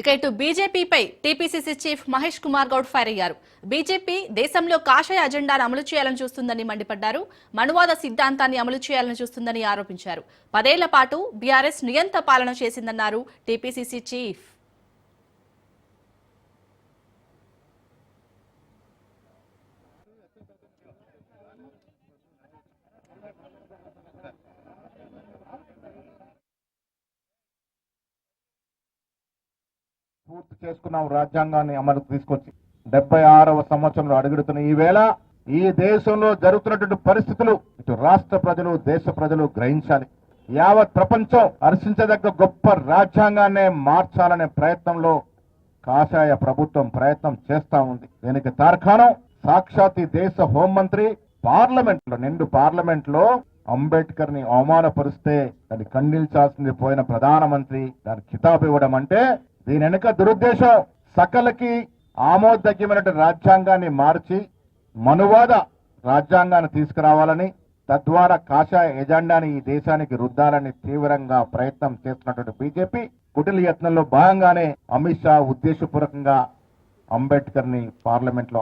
ఇక ఇటు బీజేపీపై TPCC chief Mahesh Kumar Goud fire అయ్యారు. బీజేపీ దేశంలో కాషాయ అజెండాను అమలు చేయాలని చూస్తుందని మండిపడ్డారు. మనువాద సిద్ధాంతాన్ని అమలు చేయాలని చూస్తుందని ఆరోపించారు. పదేళ్ళ పాటు బీఆర్ఎస్ నియంత పాలన చేసిందన్నారు టీపీసీసీ చీఫ్. పూర్తి చేసుకున్నాం రాజ్యాంగాన్ని అమలు తీసుకొచ్చి డెబ్బై ఆరవ సంవత్సరంలో అడుగుడుతున్న ఈ వేళ ఈ దేశంలో జరుగుతున్నటువంటి పరిస్థితులు ఇటు రాష్ట్ర ప్రజలు దేశ ప్రజలు గ్రహించాలి. యావత్ ప్రపంచం హర్షించదగ్గ గొప్ప రాజ్యాంగాన్నే మార్చాలనే ప్రయత్నంలో కాషాయ ప్రభుత్వం ప్రయత్నం చేస్తా ఉంది. దీనికి తార్కాణం సాక్షాత్ ఈ దేశ హోంమంత్రి పార్లమెంట్లో నిండు పార్లమెంట్లో అంబేద్కర్ని అవమానపరిస్తే దాన్ని ఖండించాల్సింది పోయిన ప్రధానమంత్రి దాని కితాబు ఇవ్వడం అంటే దీని వెనుక దురుద్దేశం సకలకి ఆమోదగ్యమైన రాజ్యాంగాన్ని మార్చి మనువాద రాజ్యాంగాన్ని తీసుకురావాలని తద్వారా కాషాయ ఎజెండాని ఈ దేశానికి రుద్దాలని తీవ్రంగా ప్రయత్నం చేస్తున్నటువంటి బీజేపీ కుటిల యత్నంలో భాగంగానే అమిత్ షా ఉద్దేశపూర్వకంగా అంబేద్కర్ని పార్లమెంట్లో